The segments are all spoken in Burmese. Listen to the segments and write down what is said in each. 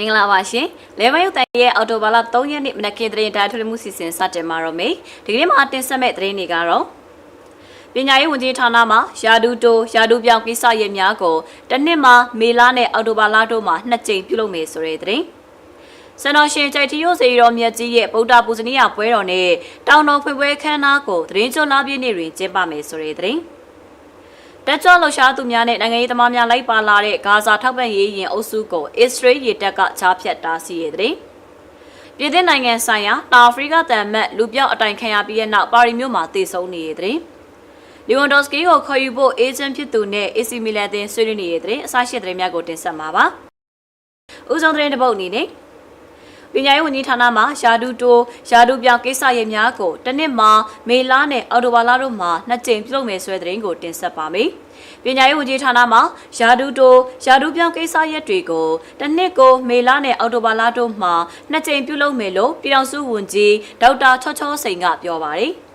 မင်္ဂလာပါရှင်လေမယုတ်တန်ရဲ့အော်တိုဘာလ3ရက်နေ့မနက်ခင်းသတင်းတာထုတ်လွှင့်မှုစီစဉ်စတင်မှာတော့မေဒီကနေ့မှာတင်ဆက်မဲ့သတင်းတွေကတော့ပညာရေးဝန်ကြီးဌာနမှယာဒူတိုယာဒူပြောင်းကိစ္စရပ်များကိုတစ်နှစ်မှာမေလနဲ့အော်တိုဘာလတို့မှာနှစ်ကြိမ်ပြုလုပ်မယ်ဆိုတဲ့သတင်းစန္ဒရှင်ကြိုက်တီယိုစေရောမြတ်ကြီးရဲ့ဗုဒ္ဓပူဇနီယပွဲတော်နဲ့တောင်တော်ဖွင့်ပွဲခမ်းနားကိုသတင်းကျွန်းလာပြည့်နေ့တွင်ကျင်းပမယ်ဆိုတဲ့သတင်း တက်ကြွလှရှားသူများနဲ့နိုင်ငံရေးသမားများလိုက်ပါလာတဲ့ဂါဇာထောက်ပံ့ရေးရင်အုပ်စုကိုအစ္စရေးရေတပ်ကချားဖြတ်တားဆီးရတဲ့ပြည်သစ်နိုင်ငံဆိုင်ရာတာအာဖရိကတန်မတ်လူပြောက်အတိုင်ခံရပြီးတဲ့နောက်ပါရီမြို့မှာတည်ဆုံနေရတဲ့လီဝွန်ဒိုစကီကိုခေါ်ယူဖို့အေဂျင့်ဖြစ်သူနဲ့ AC မီလန်တင်ဆွေးနွေးနေရတဲ့အစားရှိတဲ့များကိုတင်ဆက်မှာပါ။ဦးဆုံးသတင်းတစ်ပုဒ်အနေနဲ့ ပညာရေးဝန်ကြီးဌာနမှယာဒူတိုယာဒူပြောင်းကိစ္စရပ်များကိုတစ်နှစ်မှာမေလနဲ့အော်တိုဘာလတို့မှာနှစ်ကြိမ်ပြုလုပ်မယ်ဆိုတဲ့သတင်းကိုတင်ဆက်ပါမယ်။ပညာရေးဝန်ကြီးဌာနမှယာဒူတိုယာဒူပြောင်းကိစ္စရပ်တွေကိုတစ်နှစ်ကိုမေလနဲ့အော်တိုဘာလတို့မှာနှစ်ကြိမ်ပြုလုပ်မယ်လို့ပြည်အောင်စုဝန်ကြီးဒေါက်တာချောချောစိန်ကပြောပါတယ်။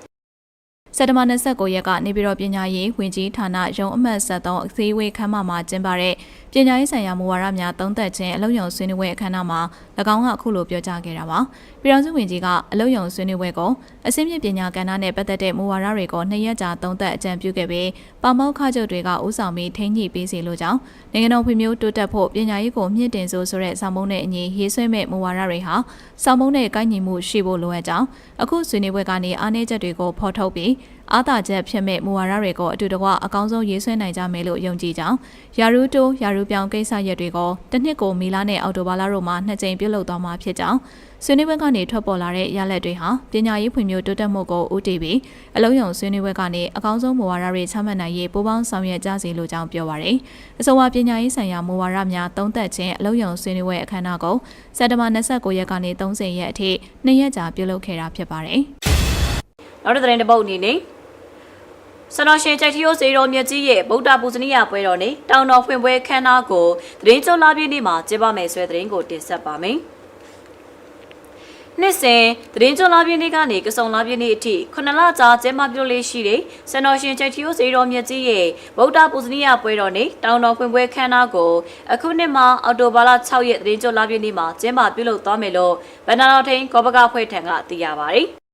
စက်တဘာ29ရက်ကနေပြည်တော်ပညာရေးဝင်ကြီးဌာနရုံးအမှတ်73အစည်းအဝေးခန်းမမှာကျင်းပတဲ့ပညာရေးဆိုင်ရာမူဝါဒများသုံးသပ်ခြင်းအလုံယုံဆွေးနွေးပွဲအခမ်းအနားမှာ၎င်းကအခုလိုပြောကြားခဲ့တာပါ။ပြည်တော်စုဝင်ကြီးကအလုံယုံဆွေးနွေးပွဲကိုအစင်းမြင့်ပညာကဏ္ဍနဲ့ပတ်သက်တဲ့မူဝါဒတွေကိုနှစ်ရက်ကြာသုံးသပ်အကြံပြုခဲ့ပြီးပါမောက္ခချုပ်တွေကဥဆောင်ပြီးထိန်းညှိပေးစီလိုကြောင်းနိုင်ငံတော်ဖွံ့ဖြိုးတိုးတက်ဖို့ပညာရေးကိုမြင့်တင်ဆိုဆိုတဲ့ဆောင်မုံနဲ့အညီရေးဆွဲမဲ့မူဝါဒတွေဟာဆောင်မုံနဲ့ကိုက်ညီမှုရှိဖို့လိုအပ်ကြောင်းအခုဆွေးနွေးပွဲကနေအားနည်းချက်တွေကိုဖော်ထုတ်ပြီး အားသာချက်ဖြစ်မဲ့မူဝါဒတွေကိုအတူတကွအကောင်းဆုံးရေးဆွဲနိုင်ကြမယ်လို့ယုံကြည်ကြောင်းယာရူတိုယာရူပြောင်ကိစ္စရပ်တွေကိုတစ်နှစ်ကိုမီလာနဲ့အော်တိုဘာလတို့မှာနှစ်ကြိမ်ပြုလုပ်သွားမှာဖြစ်ကြောင်းဆွေးနွေးပွဲကနေထွက်ပေါ်လာတဲ့ရလဒ်တွေဟာပညာရေးဖွံ့ဖြိုးတိုးတက်မှုကိုဦးတည်ပြီးအလုံးစုံဆွေးနွေးပွဲကနေအကောင်းဆုံးမူဝါဒတွေချမှတ်နိုင်ရေးပူးပေါင်းဆောင်ရွက်ကြစီလိုကြောင်းပြောပါရယ်အဆိုပါပညာရေးဆိုင်ရာမူဝါဒများသုံးသပ်ခြင်းအလုံးစုံဆွေးနွေးပွဲအခမ်းအနားကိုစက်တဘာ29ရက်ကနေ30ရက်အထိနှစ်ရက်ကြာပြုလုပ်ခဲ့တာဖြစ်ပါတယ်နောက်တစ်သတင်းတစ်ပုဒ်အနေနဲ့ ဆန္ဒရှင်ကြိုက်ထီယိုစေတော်မြတ်ကြီးရဲ့ဗုဒ္ဓပူဇနီယပွဲတော်နဲ့တောင်တော်ဖွင့်ပွဲခမ်းနားကိုသတင်းကြုံလာပြည့်နေ့မှာကျင်းပမယ်ဆိုတဲ့သတင်းကိုတင်ဆက်ပါမယ်။နှစ်စဉ်သတင်းကြုံလာပြည့်နေ့ကနေကစုံလာပြည့်နေ့အထိခုနှစ်လကြာကျင်းပပြုလေးရှိတဲ့ဆန္ဒရှင်ကြိုက်ထီယိုစေတော်မြတ်ကြီးရဲ့ဗုဒ္ဓပူဇနီယပွဲတော်နဲ့တောင်တော်ဖွင့်ပွဲခမ်းနားကိုအခုနှစ်မှာအော်တိုဘာလ6ရက်သတင်းကြုံလာပြည့်နေ့မှာကျင်းပပြုလုပ်သွားမယ်လို့ဗန္နာတော်ထိန်ကောပကဖွဲ့ထံကသိရပါတယ်။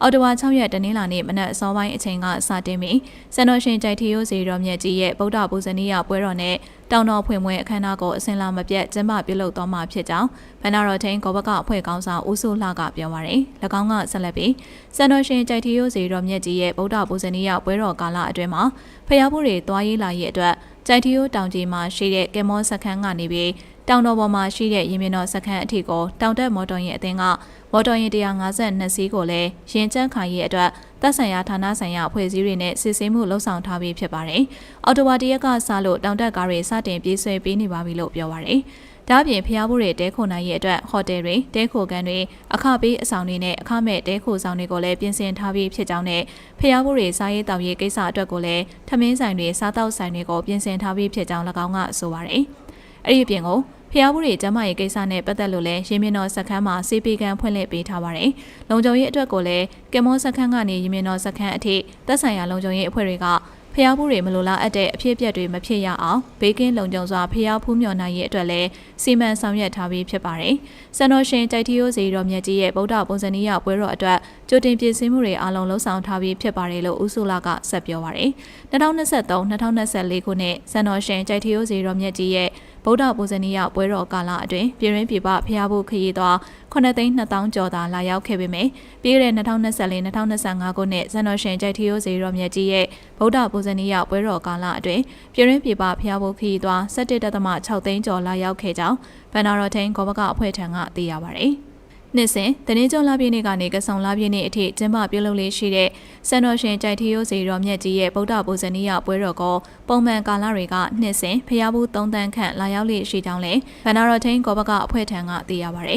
အော်တိုဝါ6ရက်တနင်္လာနေ့မနက်အစောပိုင်းအချိန်ကစတင်ပြီးစန္ဒရှင်ကြိုက်ထီယိုစီတော်မြတ်ကြီးရဲ့ဗုဒ္ဓပူဇနီယပွဲတော်နဲ့တောင်တော်ဖွင့်ပွဲအခမ်းအနားကိုအစင်လာမပြတ်ကျင်းပပြုလုပ်သွားမှာဖြစ်ကြောင်းဗန္နာတော်ထင်းကောဘကအဖွဲ့ကောင်းဆောင်ဦးစိုးလှကပြောပါရယ်၎င်းကဆက်လက်ပြီးစန္ဒရှင်ကြိုက်ထီယိုစီတော်မြတ်ကြီးရဲ့ဗုဒ္ဓပူဇနီယပွဲတော်ကာလအတွင်းမှာဖျားဖို့တွေတွားရေးလာရေးအတွက်ကြိုက်ထီယိုတောင်ကြီးမှာရှိတဲ့ကင်မောစခန်းကနေပြီးတောင်တော်ပေါ်မှာရှိတဲ့ရင်မြင်တော်စခန်းအထိကိုတောင်တက်မော်တော်ယာဉ်အသင်းကမော်တော်ယာဉ်152စီးကိုလည်းရင်ကျန်းခိုင်ရဲ့အတွက်သက်ဆိုင်ရာဌာနဆိုင်ရာအဖွဲ့အစည်းတွေနဲ့စစ်ဆေးမှုလှုပ်ဆောင်ထားပြီးဖြစ်ပါတယ်။အော်တိုဝါတရက်ကစလို့တောင်တက်ကားတွေစတင်ပြေးဆွဲပေးနေပါပြီလို့ပြောပါရယ်။ဒါ့အပြင်ဖျားဖို့တွေတဲခိုနိုင်ရဲ့အတွက်ဟိုတယ်တွေတဲခိုကန်တွေအခပေးအဆောင်တွေနဲ့အခမဲ့တဲခိုဆောင်တွေကိုလည်းပြင်ဆင်ထားပြီးဖြစ်ကြောင်းနဲ့ဖျားဖို့တွေစားရေးတောက်ရေးကိစ္စအတွက်ကိုလည်းထမင်းဆိုင်တွေစားတောက်ဆိုင်တွေကိုပြင်ဆင်ထားပြီးဖြစ်ကြောင်း၎င်းကဆိုပါရယ်။ အဲ့ဒီအပြင်ကိုဖျားဘူးတွေကျမရေးကိစ္စနဲ့ပတ်သက်လို့လည်းရင်းမြင့်တော်စခန်းမှာစေပီကန်ဖွင့်လှစ်ပေးထားပါတယ်။လုံခြုံရေးအတွက်ကိုလည်းကင်မောစခန်းကနေရင်းမြင့်တော်စခန်းအထိသက်ဆိုင်ရာလုံခြုံရေးအဖွဲ့တွေကဖျားဘူးတွေမလိုလားအပ်တဲ့အဖြစ်အပျက်တွေမဖြစ်ရအောင်ဘေးကင်းလုံခြုံစွာဖျားဖူးမြော်နိုင်ရေးအတွက်လည်းစီမံဆောင်ရွက်ထားပြီးဖြစ်ပါတယ်။စန္ဒရှင်တိုက်တီယိုစီတော်မြတ်ကြီးရဲ့ဗုဒ္ဓပုံစံနည်းရပွဲတော်အတွက် ကြိုတင်ပြင်ဆင်မှုတွေအလုံးလုံးဆောင်ထားပြီးဖြစ်ပါတယ်လို့ဦးစုလာကဆက်ပြောပါရယ်။2023-2024ခုနှစ်စန္ဒရှင်တိုက်တီယိုစီတော်မြတ်ကြီးရဲ့ဗုဒ္ဓပူဇနီယပွဲတော်ကာလအတွင်းပြည်ရင်းပြည်ပဖျားဖို့ခရီးသွား9သိန်း2000ကျော်သာလာရောက်ခဲ့ပေမယ့်ပြီးခဲ့တဲ့2024-2025ခုနှစ်ဇန်နဝါရီကြိုက်ထီယိုဇေရောမြတ်ကြီးရဲ့ဗုဒ္ဓပူဇနီယပွဲတော်ကာလအတွင်းပြည်ရင်းပြည်ပဖျားဖို့ခရီးသွား17.6သိန်းကျော်လာရောက်ခဲ့ကြောင်းဗန်နာရော်ထိန်ကောဘကအဖွဲ့ထံကသိရပါဗျ။ နှစ်စဉ်တနေ့ကျော်လာပြည့်နေ့ကနေကဆုံလာပြည့်နေ့အထိကျင်းပပြုလုပ်လေးရှိတဲ့စံတော်ရှင်ကြိုက်ထီယိုစီတော်မြတ်ကြီးရဲ့ဗုဒ္ဓဘုဇနီယပွဲတော်ကိုပုံမှန်ကာလတွေကနှစ်စဉ်ဖျားဘူး၃တန်းခန့်လာရောက်လေးရှိကြောင်းလည်းဗန္နာတော်ထိန်ကောဘကအဖွဲ့ထံကသိရပါဗျ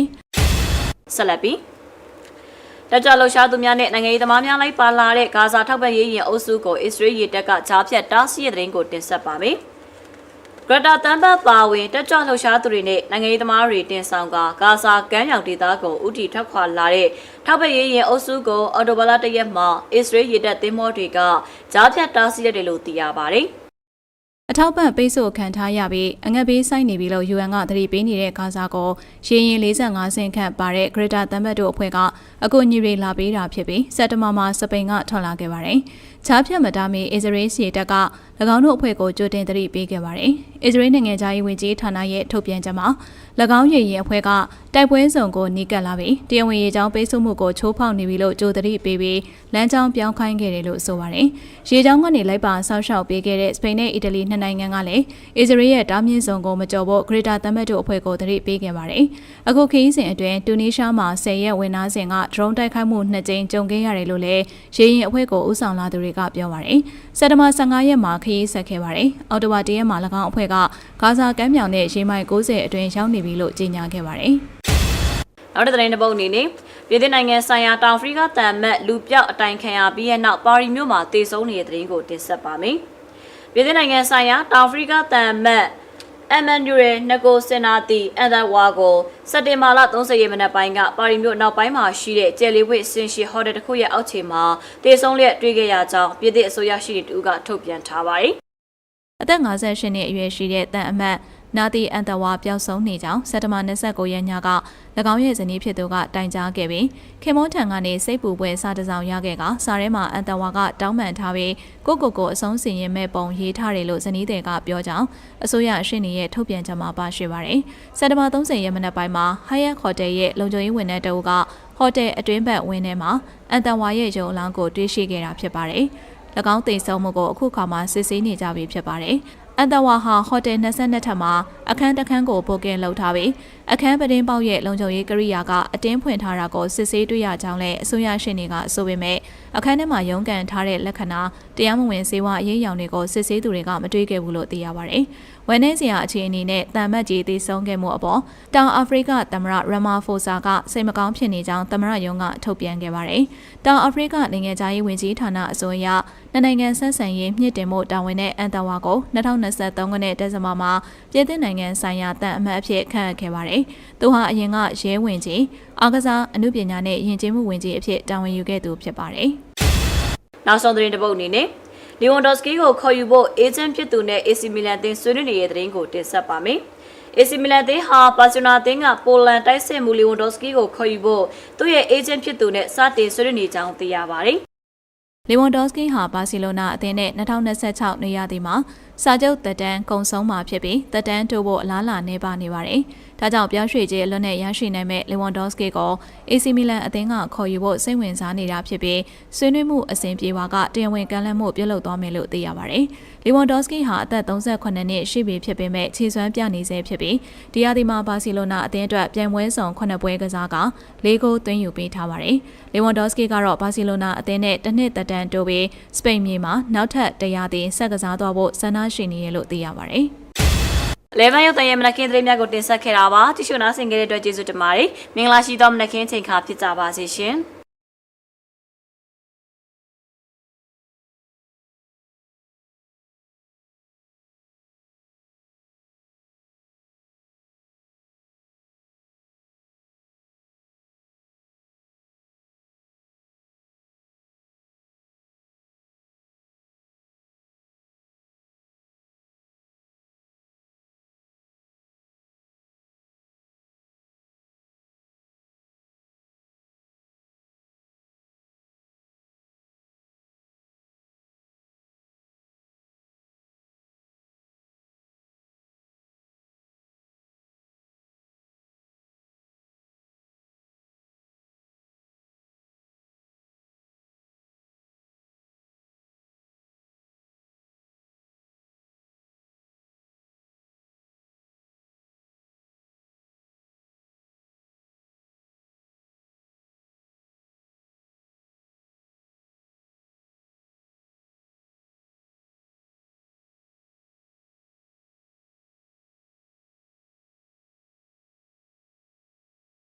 ။ဆက်လက်ပြီးတက်ကြလှရှားသူများနဲ့နိုင်ငံရေးသမားများလိုက်ပါလာတဲ့ဂါဇာထောက်ပံ့ရေးရင်အုပ်စုကိုအစ္စရေးရေတပ်ကကြားဖြတ်တားဆီးတဲ့တဲ့ရင်ကိုတင်ဆက်ပါမယ်။ ဂရတာတန်ဘတ်ပါဝင်တက်ကြလှရှားသူတွေနဲ့နိုင်ငံရေးသမားတွေတင်ဆောင်ကဂါဇာကမ်းမြောင်ဒေသကိုဥတီထွက်ခွာလာတဲ့ထောက်ပံ့ရေးရင်အုပ်စုကိုအော်တိုဘလာတရက်မှာအစ္စရေးရေတပ်သင်းမောတွေကကြားဖြတ်တားဆီးတယ်လို့သိရပါတယ်။အထောက်ပံ့ပိတ်ဆို့ခံထားရပြီးအငတ်ဘေးဆိုင်နေပြီလို့ UN ကသတိပေးနေတဲ့ခါစားကိုရေရင်45ဆင့်ခန့်ပါတဲ့ Greater တမ်ဘတ်တို့အဖွဲ့ကအကူအညီတွေလာပေးတာဖြစ်ပြီးစက်တဘာမှာစပိန်ကထွက်လာခဲ့ပါတယ်။ ချားဖြတ်မတားမီအစ္စရေးစီတပ်က၎င်းတို့အဖွဲ့ကိုကြိုတင်သတိပေးခဲ့ပါတယ်။အစ္စရေးနိုင်ငံသားရေးဝန်ကြီးဌာနရဲ့ထုတ်ပြန်ချက်မှာ၎င်းရေရင်အဖွဲ့ကတိုက်ပွဲစုံကိုနီးကပ်လာပြီးတရားဝင်ရေကြောင်းပိတ်ဆို့မှုကိုချိုးဖောက်နေပြီလို့ကြိုသတိပေးပြီးလမ်းကြောင်းပြောင်းခိုင်းခဲ့တယ်လို့ဆိုပါတယ်။ရေကြောင်းကနေလိုက်ပါဆောက်ရှောက်ပေးခဲ့တဲ့စပိန်နဲ့အီတလီနှစ်နိုင်ငံကလည်းအစ္စရေးရဲ့တားမြစ်စုံကိုမကျော်ဖို့ Greater တမ်ဘတ်တို့အဖွဲ့ကိုသတိပေးခဲ့ပါတယ်။အခုခရီးစဉ်အတွင်းတူနီးရှားမှာ10ရက်ဝင်နာစဉ်က drone တိုက်ခိုက်မှုနှစ်ကြိမ်ကြုံခဲ့ရတယ်လို့လည်းရေရင်အဖွဲ့ကိုဦးဆောင်လာသူတွေကပြောပါတယ်။စက်တဘာ15ရက်မှာခရီးဆက်ခဲ့ပါတယ်။အော်တိုဘာ1ရက်မှာ၎င်းအဖွဲ့ကဂါဇာကမ်းမြောင်နဲ့ရေမိုင်90အတွင်းရောက်နေပြီလို့ကြေညာခဲ့ပါတယ်။နောက်တစ်သတင်းတစ်ပုဒ်အနေနဲ့ပြည်ထောင်နိုင်ငံဆိုင်ရာတောင်အာဖရိကတန်မတ်လူပြောက်အတိုင်ခံရပြီးတဲ့နောက်ပါရီမြို့မှာတည်ဆုံနေတဲ့သတင်းကိုတင်ဆက်ပါမယ်။ပြည်ထောင်နိုင်ငံဆိုင်ရာတောင်အာဖရိကတန်မတ် အမန်နျူရယ်နကိုစင်နာတီအန်ဒဝါကိုစက်တင်ဘာလ30ရက်မနက်ပိုင်းကပါရီမြို့နောက်ပိုင်းမှာရှိတဲ့ကျယ်လီဝစ်စင်ရှီဟိုတယ်တစ်ခုရဲ့အောက်ခြေမှာတည်ဆုံလျက်တွေ့ခဲ့ရကြောင်းပြည်သည့်အစိုးရရှိတဲ့တူကထုတ်ပြန်ထားပါတယ်။အသက်58နှစ်အရွယ်ရှိတဲ့တန်အမတ် နာတီအန်တဝါပျောက်ဆုံးနေကြောင်းစက်တဘာ29ရက်ညက၎င်းရဲ့ဇနီးဖြစ်သူကတိုင်ကြားခဲ့ပြီးခင်မွန်းထံကနေစိတ်ပူပွဲစာတစ်စောင်ရခဲ့ကစားထဲမှာအန်တဝါကတောင်းပန်ထားပြီးကိုကိုကိုအဆုံးစီရင်မဲ့ပုံရေးထားတယ်လို့ဇနီးတွေကပြောကြောင်းအစိုးရရှင်းနေရဲ့ထုတ်ပြန်ချက်မှာပါရှိပါတယ်။စက်တဘာ30ရက်မနက်ပိုင်းမှာ Hyatt Hotel ရဲ့လုံခြုံရေးဝန်ထမ်းတအုပ်ကဟိုတယ်အတွင်းဘက်ဝင်းထဲမှာအန်တဝါရဲ့ရုံအလောင်းကိုတွေ့ရှိခဲ့တာဖြစ်ပါတယ်။၎င်းတိမ်ဆုံမှုကိုအခုခါမှစစ်ဆေးနေကြပြီဖြစ်ပါတယ်။ အန်တဝါဟာဟိုတယ်22ထပ်မှာအခန်းတစ်ခန်းကိုပိုကင်လုပ်ထားပြီး အခန်းပတင်းပေါက်ရဲ့လုံခြုံရေးကိရိယာကအတင်းဖွင့်ထားတာကိုစစ်ဆေးတွေ့ရကြောင်းလည်းအစိုးရရှင်းနေကဆိုပေမဲ့အခန်းထဲမှာရုံးကန်ထားတဲ့လက္ခဏာတရားမဝင်စေဝါအရေးရောင်တွေကိုစစ်ဆေးသူတွေကမတွေ့ခဲ့ဘူးလို့သိရပါတယ်။ဝန်내စရာအခြေအနေနဲ့တန်မတ်ကြီးသိဆုံးခဲ့မှုအပေါ်တောင်အာဖရိကသမ္မတရမာဖိုဆာကစိတ်မကောင်းဖြစ်နေကြောင်းသမ္မတယုံကထုတ်ပြန်ခဲ့ပါတယ်။တောင်အာဖရိကနိုင်ငံသားရေးဝန်ကြီးဌာနအစိုးရနှစ်နိုင်ငံဆက်ဆံရေးမြင့်တင်မှုတာဝန်နဲ့အန်တဝါကို2023ခုနှစ်ဒီဇင်ဘာမှာပြည်သစ်နိုင်ငံဆိုင်ရာတန်အမတ်အဖြစ်ခန့်အပ်ခဲ့ပါတယ်။သူဟာအရင်ကရဲဝင်ကြီးအာကစားအမှုပညာနဲ့ယဉ်ကျေးမှုဝင်ကြီးအဖြစ်တာဝန်ယူခဲ့သူဖြစ်ပါတယ်။နောက်ဆုံးသတင်းတစ်ပုဒ်အနေနဲ့လီဝွန်ဒေါ့စကီကိုခေါ်ယူဖို့အေဂျင့်ဖြစ်သူနဲ့ AC မီလန်တင်ဆွေးနွေးနေတဲ့သတင်းကိုတင်ဆက်ပါမယ်။ AC မီလန်တင်ဟာပါစီယိုနာတင်ကပိုလန်တိုက်စစ်မှုလီဝွန်ဒေါ့စကီကိုခေါ်ယူဖို့သူ့ရဲ့အေဂျင့်ဖြစ်သူနဲ့စတင်ဆွေးနွေးနေကြောင်းသိရပါတယ်။လီဝန်ဒေါစကီဟာဘာစီလိုနာအသင်းနဲ့2026နေရာဒီမှာ စာချုပ်တက်တန်းကုံဆုံးမှာဖြစ်ပြီးတက်တန်းတိုးဖို့အလားအလာနေပါနေပါတယ်။ဒါကြောင့်ပြောင်းရွှေ့ခြင်းအလွတ်နဲ့ရရှိနိုင်မဲ့လီဝန်ဒေါစကီကို AC မီလန်အသင်းကခေါ်ယူဖို့စိတ်ဝင်စားနေတာဖြစ်ပြီးဆွေးနွေးမှုအစဉ်ပြေပါကတရားဝင်ကမ်းလှမ်းမှုပြုလုပ်သွားမယ်လို့သိရပါတယ်။လီဝန်ဒေါစကီဟာအသက်38နှစ်ရှိပြီဖြစ်ပေမဲ့ခြေစွမ်းပြနေဆဲဖြစ်ပြီးဒီယာဒီမှာဘာစီလိုနာအသင်းအတွက်ပြိုင်ပွဲဆောင်9ပွဲကစားက၄ဂိုးသွင်းယူပေးထားပါတယ်။လီဝန်ဒေါစကီကတော့ဘာစီလိုနာအသင်းနဲ့တစ်နှစ်သက်တမ်းတိုးပြီးစပိန်မြေမှာနောက်ထပ်တရားသည်ဆက်ကစားသွားဖို့ဆန္ဒရှိနေရလို့သိရပါတယ်။လေဗန်ရုပ်တရဲ့မနက်ခင်းသတင်းများကိုတင်ဆက်ခဲ့တာပါကြည့်ရှုနားဆင်ခဲ့တဲ့အတွက်ကျေးဇူးတင်ပါတယ်မင်္ဂလာရှိသောမနက်ခင်းချိန်ခါဖြစ်ကြပါစေရှင်